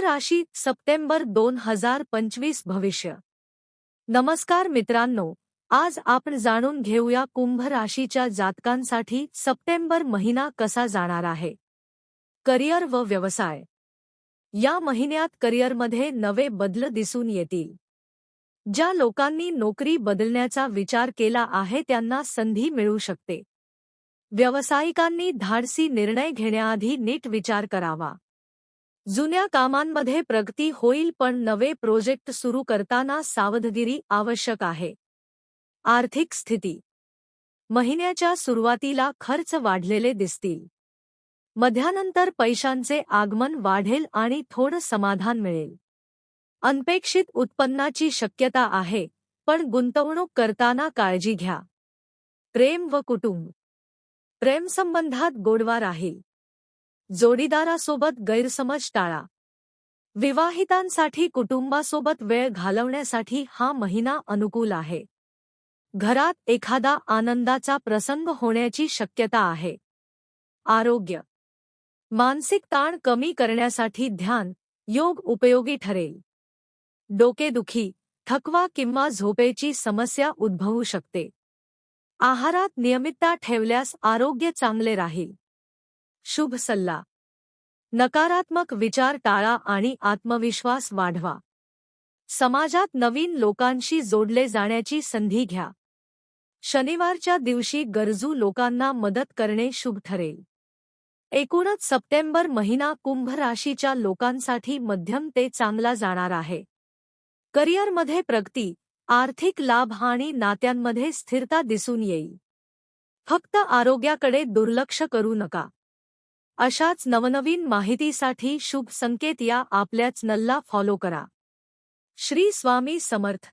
राशी सप्टेंबर दोन हजार पंचवीस भविष्य. नमस्कार मित्रांनो आज आपण जाणून घेऊया कुंभ राशीच्या जातकांसाठी सप्टेंबर महिना कसा जाणार आहे. करिअर व व्यवसाय. या महिन्यात करिअरमध्ये नवे बदल दिसून येतील. ज्या लोकांनी नोकरी बदलण्याचा विचार केला आहे त्यांना संधी मिळू शकते. व्यावसायिकांनी धाडसी निर्णय घेण्याआधी नीट विचार करावा. जुन्या कामांमध्ये प्रगती होईल पण नवे प्रोजेक्ट सुरू करताना सावधगिरी आवश्यक आहे. आर्थिक स्थिती. महिन्याच्या सुरुवातीला खर्च वाढलेले दिसतील. मध्यानंतर पैशांचे आगमन वाढेल आणि थोडं समाधान मिळेल. अनपेक्षित उत्पन्नाची शक्यता आहे पण गुंतवणूक करताना काळजी घ्या. प्रेम व कुटुंब. प्रेमसंबंधात गोडवा राहील. जोडीदारासोबत गैरसमज टाळा. विवाहितांसाठी कुटुंबासोबत वेळ घालवण्यासाठी हा महिना अनुकूल आहे. घरात एखादा आनंदाचा प्रसंग होण्याची शक्यता आहे. आरोग्य. मानसिक ताण कमी करण्यासाठी ध्यान योग उपयोगी ठरेल. डोकेदुखी थकवा किंवा झोपेची समस्या उद्भवू शकते. आहारात नियमितता ठेवल्यास आरोग्य चांगले राहील. शुभ सल्ला. नकारात्मक विचार टाळा आणि आत्मविश्वास वाढवा. समाजात नवीन लोकांशी जोडले जाण्याची संधी घ्या. शनिवारच्या दिवशी गरजू लोकांना मदत करणे शुभ ठरेल. एकूणच सप्टेंबर महिना कुंभ राशीच्या लोकांसाठी मध्यम ते चांगला जाणार आहे. करिअरमध्ये प्रगती आर्थिक लाभ आणि नात्यांमध्ये स्थिरता दिसून येईल. फक्त आरोग्याकडे दुर्लक्ष करू नका. अशाच नवनवीन माहितीसाठी शुभ संकेत या आपल्याच नल्ला फॉलो करा. श्री स्वामी समर्थ.